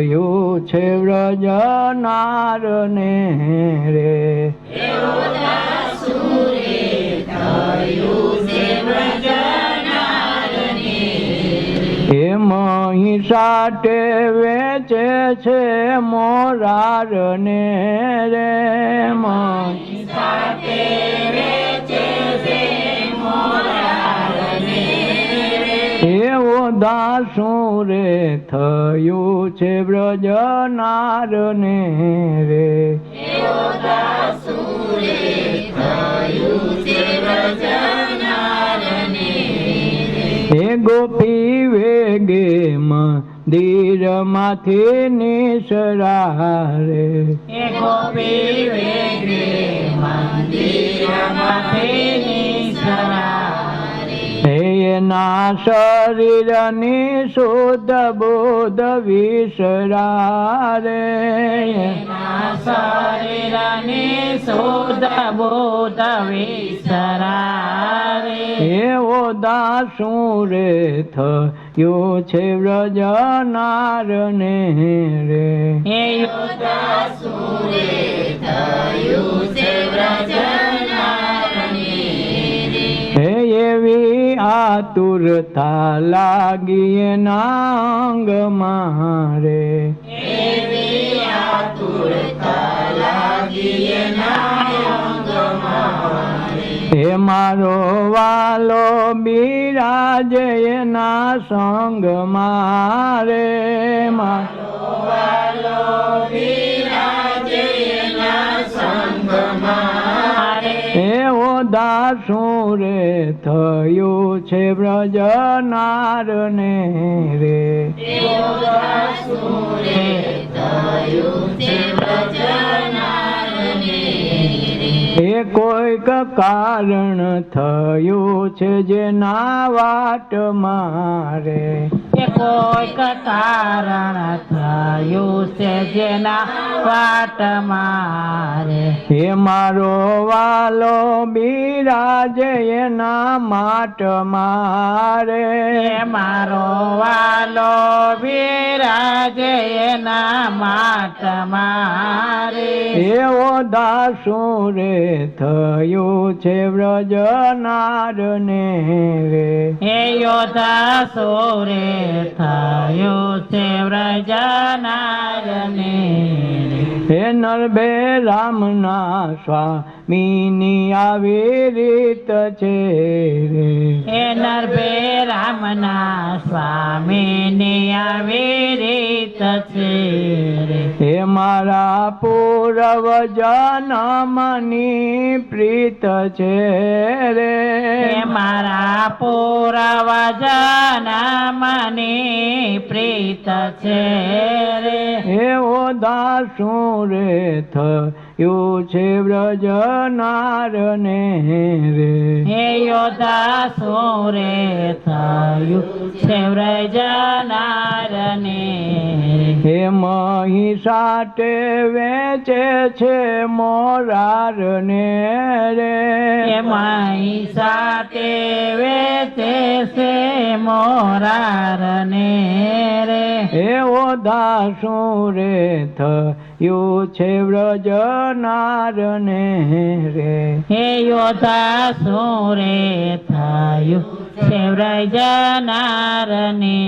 થયું છે વ્રજનારને રે. હે મહિષાટે વેચે છે મોરારને રે. મહિષાટે દાસું રે થયું છે વ્રજનાર ને રે હે ગોપી વેગે મંદિરમાંથી નિસરા રે ગોપી વેગે મંદિરમાંથી નિસરારે. એના શરીરની શુદ્ધ બોધ વિસરારે શરીરની શુદ્ધ બોધ વિસરારે. એવો દાસું રે, થયો છે વ્રજનાર ને રે હે દાસું થયું આતુરતા લાગી નાંગ મારે. હે મારો વાલો બિરાજે ના સંગ મારે મારો વાલો બિરાજે દાસું રે થયું છે વ્રજનારને રે. એ કોઈક કારણ થયું છે જેના વાટ મારે. કોઈક કારણ થયું છે જેના વાટ મારે. હે મારો વાલો બિરાજે એના માટ મારે. એ મારો વાલો વિરાજે એના માટ મારે. એવો દાસું રે થયું છે વ્રજનાર ને રે. હે યોધા સોરે થયું છે વ્રજનારને હે નરભે રામના સ્વામીની આવી રીત છે રે. હે નરભે રામના સ્વામીની આવી રીત છે રે. મારા પૂર્વ જન્મની પ્રીત છે રે. મારા પૂર્વજના મની પ્રીત છે રે. એવો દાસું રે થયું છે વ્રજનાર ને રે. હે યોધા રે થયું છે વ્રજનારને હે મહી સાટે વેચે છે મોરાર ને રે એમાંય સાથે વેચે છે મોરારને રે. હે ઓ દાસુ રે થયું છે વ્રજનાર ને રે. હે યોધા સોરે થયું છે વ્રજનારને